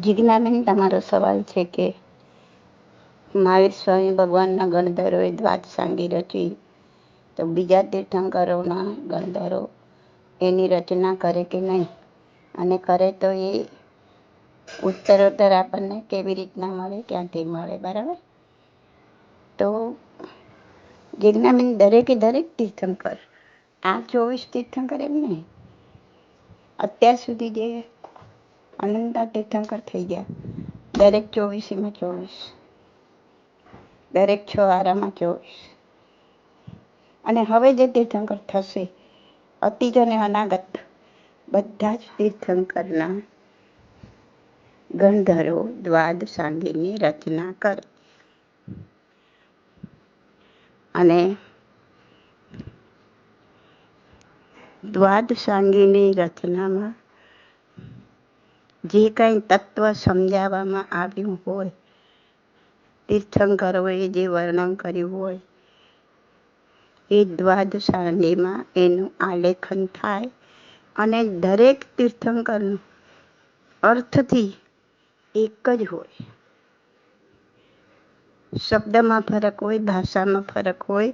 જિજ્ઞાબેન તમારો સવાલ છે કે મહાવીર સ્વામી ભગવાનના ગણધરોએ દ્વાદ સાંગી રચી. તો બીજા તીર્થંકરોના ગણધરો એની રચના કરે કે નહીં? અને કરે તો એ ઉત્તરોત્તર આપણને કેવી રીતના મળે, ક્યાંથી મળે, બરાબર? તો જિજ્ઞાબેન દરેકે દરેક તીર્થંકર, આ ચોવીસ તીર્થંકર એમ નહીં. અત્યાર સુધી જે અનંતા તીર્થંકર થઈ ગયા. દરેક ચોવીસીમાં ચોવીસ. દરેક છ આરામાં ચોવીસ. અને હવે જે તીર્થંકર થશે અતીત અને અનાગત, બધા જ તીર્થંકરના ગણધરો દ્વાદ સાંગીની રચના કરે. અને દ્વાદ સાંગીની રચનામાં જે કંઈ તત્વ સમજાવવામાં આવ્યું હોય, તીર્થંકરોએ જે વર્ણન કર્યું હોય, એ દ્વાદશાંડીમાં એનું આલેખન થાય અને દરેક તીર્થંકરનું અર્થથી એક જ હોય. શબ્દમાં ફરક હોય, ભાષામાં ફરક હોય,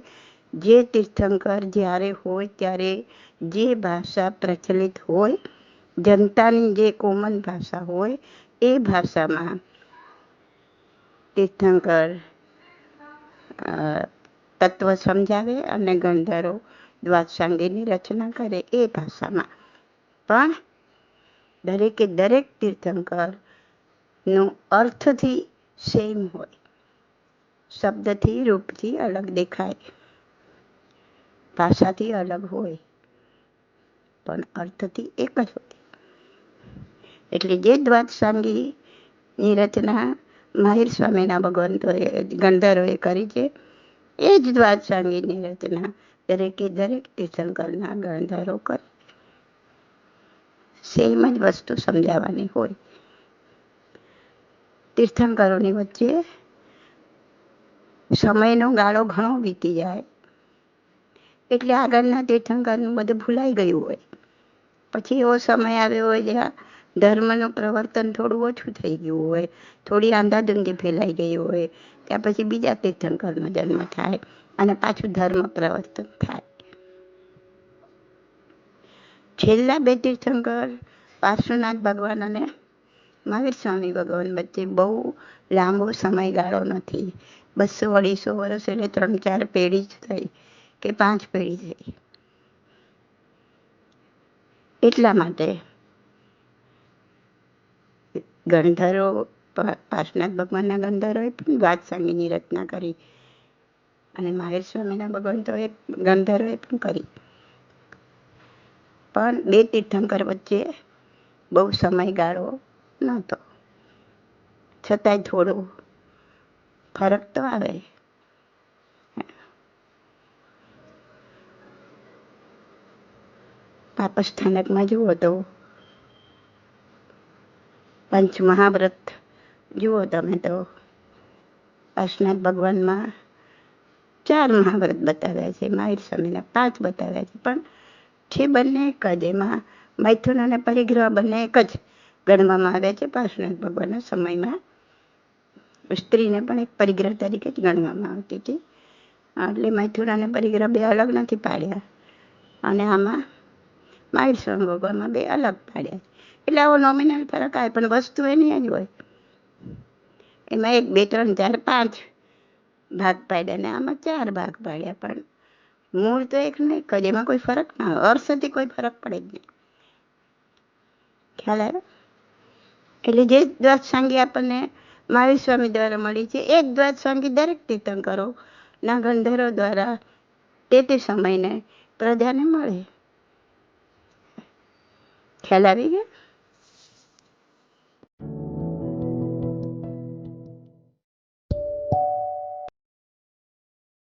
જે તીર્થંકર જ્યારે હોય ત્યારે જે ભાષા પ્રચલિત હોય જનતાની જે કોમન ભાષા હોય, એ ભાષામાં તીર્થંકર તત્વ સમજાવે અને ગંધારો દ્વાદશાંગીની રચના કરે એ ભાષામાં. પણ દરેકે દરેક તીર્થંકરનું અર્થથી સેમ હોય. શબ્દથી, રૂપથી અલગ દેખાય. ભાષાથી અલગ હોય. પણ અર્થથી એક જ હોય. એટલે જે દ્વાદશાંગીની રચના માહિર સ્વામીના ભગવંતોએ ગંધર્વોએ કરી છે, એ જ દ્વાદશાંગીની રચના દરેકે દરેક તીર્થંકરના ગણધરો કરે સેમ જ વસ્તુ સમજાવવાની હોય. તીર્થંકરોની વચ્ચે સમયનો ગાળો ઘણો વીતી જાય. એટલે આગળના તીર્થંકરનું બધું ભૂલાઈ ગયું હોય. પછી એવો સમય આવ્યો હોય જ્યાં ધર્મનું પ્રવર્તન થોડું ઓછું થઈ ગયું હોય, થોડી આંધાધૂંધી ફેલાઈ ગઈ હોય, ત્યાં પછી બીજા તીર્થંકરનો જન્મ થાય અને પાછું ધર્મ પ્રવર્તન થાય. છેલ્લા બે તીર્થંકર પાર્શ્વનાથ ભગવાન અને મહાવીર સ્વામી ભગવાન વચ્ચે બહુ લાંબો સમયગાળો નથી. બસો અઢીસો વર્ષ એટલે ત્રણ ચાર પેઢી જ થઈ કે પાંચ પેઢી થઈ. એટલા માટે ગણધરો પાર્શનાથ ભગવાનના ગંધર્વોએ પણ દ્વાદશાંગીની રચના કરી. અને મહાવીર સ્વામીના ભગવંતોએ ગંધર્વોએ પણ કરી. પણ બે તીર્થંકર વચ્ચે બહુ સમયગાળો નહોતો. છતાંય થોડો ફરક તો આવે. પાપસ્થાનકમાં જુઓ તો પંચ મહાવ્રત જુઓ તમે તો કાશનાથ ભગવાનમાં ચાર મહાવ્રત બતાવ્યા છે માહિર સ્વામીના પાંચ બતાવ્યા છે, પણ છે બંને એક જ, એમાં મૈથુન અને પરિગ્રહ બંને એક જ ગણવામાં આવ્યા છે પાર્શ્વનાથ ભગવાનના સમયમાં. સ્ત્રીને પણ એક પરિગ્રહ તરીકે જ ગણવામાં આવતી હતી. એટલે મૈથુન અને પરિગ્રહ બે અલગ નથી પાડ્યા. અને આમાં માહિર સ્વામી ભગવાનમાં બે અલગ પાડ્યા એટલે આવો નોમિનલ ફરક આવે પણ વસ્તુ એની જ હોય. એમાં એક, બે, ત્રણ, ચાર, પાંચ ભાગ પાડ્યા ને આમાં ચાર ભાગ પાડ્યા પણ મૂળ તો એક નહીં જ, એમાં કોઈ ફરક ના હોય. અર્થથી કોઈ ફરક પડે જ નહીં. ખ્યાલ આવે એટલે જે દ્વાદશાંગી આપણને મહાવીર સ્વામી દ્વારા મળી છે, એક દ્વાદશાંગી દરેક તીર્થંકરો ના ગંધરો દ્વારા તે તે સમયને પ્રજાને મળે. ખ્યાલ આવી ગયા?